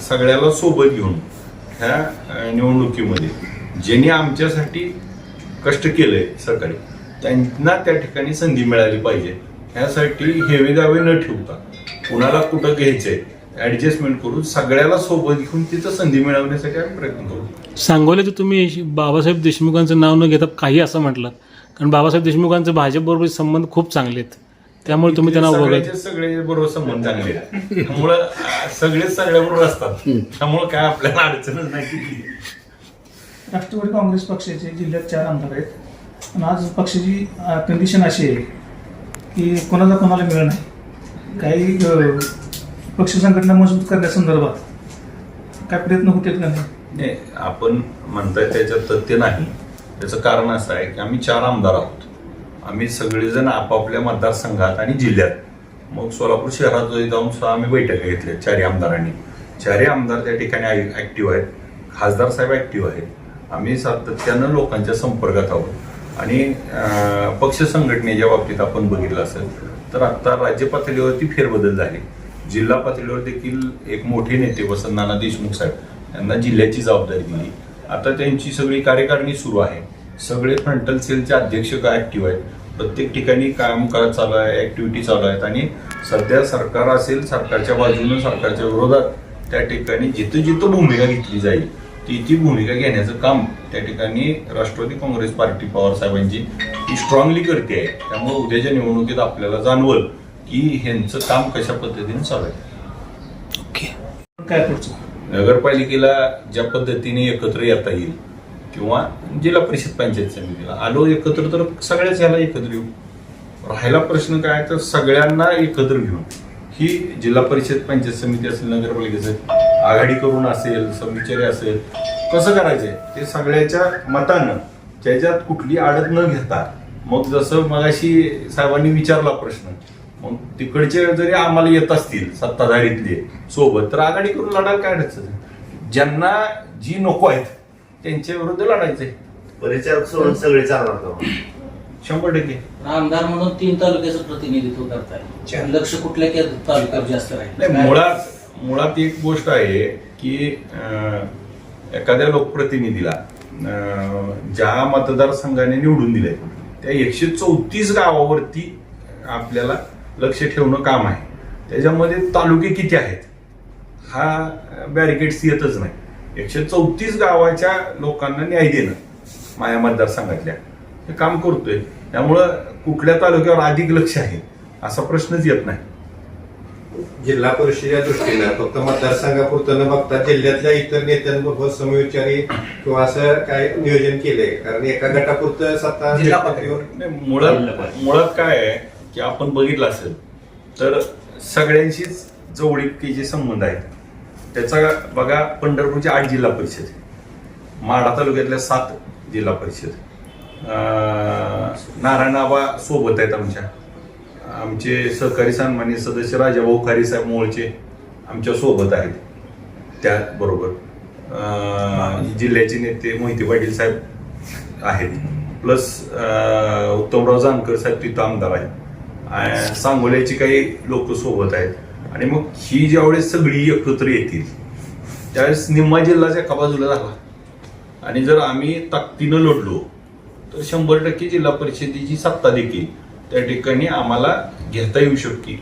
सगळ्याला सोबत घेऊन ह्या निवडणुकीमध्ये ज्यांनी आमच्यासाठी कष्ट केलंय सरकारी त्यांना त्या ठिकाणी संधी मिळाली पाहिजे. ह्यासाठी हेवे दावे न ठेवता कुणाला कुठं घ्यायचंय ऍडजस्टमेंट करून सगळ्याला सोबत घेऊन तिथं संधी मिळवण्यासाठी आम्ही प्रयत्न करू. सांगोल्यात तुम्ही बाबासाहेब देशमुखांचं नाव न घेता काही असं म्हटलं. कारण बाबासाहेब देशमुखांचे भाजपबरोबर संबंध खूप चांगले आहेत. त्यामुळे तुम्ही त्यांना सगळ्याचे सगळे बरोबर संबंध चांगले आहेत. त्यामुळं सगळेच सगळ्याबरोबर असतात. त्यामुळं काय आपल्याला अडचणच नाही राष्ट्रवादी काँग्रेस पक्षाचे जिल्ह्यात चार आमदार आहेत. आणि आज पक्षाची कंडिशन अशी आहे की कोणाला कोणाला मिळत नाही. काही अ, पक्ष संघटना मजबूत करण्यासंदर्भात काय प्रयत्न होतील का नाही? नाही आपण म्हणताय त्याच्यात तथ्य नाही. त्याचं कारण असं आहे की आम्ही चार आमदार आहोत. आम्ही सगळेजण आपापल्या मतदारसंघात आणि जिल्ह्यात. मग सोलापूर शहरात जाऊन सुद्धा आम्ही बैठका घेतल्या चारही आमदारांनी. चारही आमदार त्या ठिकाणी ॲक्टिव्ह आहेत. खासदार साहेब ॲक्टिव्ह आहेत. आम्ही सातत्यानं लोकांच्या संपर्कात आहोत. आणि पक्ष संघटनेच्या बाबतीत आपण बघितलं असेल तर आत्ता राज्य पातळीवरती फेरबदल झाले. जिल्हा पातळीवर देखील एक मोठे नेते वसंत नाना देशमुख साहेब यांना जिल्ह्याची जबाबदारी दिली. आता त्यांची सगळी कार्यकारिणी सुरू आहे. सगळे फ्रंटल सेलचे अध्यक्ष काय ऍक्टिव्ह आहेत? प्रत्येक ठिकाणी काम करत चालू आहे ऍक्टिव्हिटी चालू आहेत. आणि सध्या सरकार असेल सरकारच्या बाजूनं सरकारच्या विरोधात त्या ठिकाणी जिथं जिथं भूमिका घेतली जाईल ती ती भूमिका घेण्याचं काम त्या ठिकाणी राष्ट्रवादी काँग्रेस पार्टी पवार साहेबांची ती स्ट्रॉंगली करते आहे. त्यामुळे उद्याच्या निवडणुकीत आपल्याला जाणवल की ह्यांचं काम कशा पद्धतीने चालू आहे. ओके. काय पुढचं? नगरपालिकेला ज्या पद्धतीने एकत्र येता येईल किंवा जिल्हा परिषद पंचायत समितीला. आलो एकत्र तर सगळ्याच याला एकत्र येऊ. राहिला प्रश्न काय तर सगळ्यांना एकत्र घेऊन. ही जिल्हा परिषद पंचायत समिती असेल नगरपालिकेचं आघाडी करून असेल समिचारी असेल कसं करायचंय? ते सगळ्याच्या मतानं ज्याच्यात कुठली आडत न घेता. मग जसं मगाशी साहेबांनी विचारला प्रश्न मग तिकडचे जरी आम्हाला येत असतील सत्ताधारीतले सोबत तर आघाडी करून लढायला काय अडचण? ज्यांना जी नको आहेत त्यांच्या विरुद्ध लढायचंय. परिचारक सोडून सगळे चालणार का शंभर टक्के. आमदार म्हणून तीन तालुक्याचं प्रतिनिधित्व करताय. लक्ष कुठल्या के- तालुक्यावर जास्त राहील? नाही मुळात मुळात एक गोष्ट आहे की अं, एखाद्या लोकप्रतिनिधीला अं, ज्या मतदारसंघाने निवडून दिलंय त्या एकशे चौतीस गावावरती आपल्याला लक्ष ठेवणं काम आहे. त्याच्यामध्ये तालुके किती आहेत? हा बॅरिकेड्स येतच नाही. एकशे चौतीस गावाच्या लोकांना न्याय देणं माझ्या मतदारसंघातल्या. हे काम करतोय. त्यामुळं कुठल्या तालुक्यावर अधिक लक्ष आहे असा प्रश्नच येत नाही. जिल्हा परिषदेच्या दृष्टीनं फक्त मतदारसंघापुरतं न बघता जिल्ह्यातल्या इतर नेत्यांबरोबर समविचारी किंवा असं काय नियोजन केलंय? कारण एका गटापुरतं सत्ता जिल्हा पातळीवर. मुळात मुळात काय आहे की आपण बघितलं असेल तर सगळ्यांशीच जवळीकीचे संबंध आहेत. त्याचा बघा पंढरपूरचे आठ जिल्हा परिषद माढा तालुक्यातल्या सात जिल्हा परिषद. नारायणाबा सोबत आहेत आमच्या. आमचे सहकारी सन्मान्य सदस्य राजाभाऊ खारी साहेब मोळचे आमच्यासोबत आहेत. त्याचबरोबर जिल्ह्याचे नेते मोहिते पाटील साहेब आहेत. प्लस उत्तमराव जानकर साहेब तिथं आमदार आहेत. अं, सांगोल्याची काही लोक सोबत आहेत. आणि मग ही ज्यावेळेस सगळी एकत्र येतील त्यावेळेस निम्मा जिल्हाच्या एका बाजूला झाला आणि जर आम्ही ताकदीनं लढलो तर शंभर टक्के जिल्हा परिषदेची सत्ता देखील त्या ठिकाणी आम्हाला घेता येऊ शकते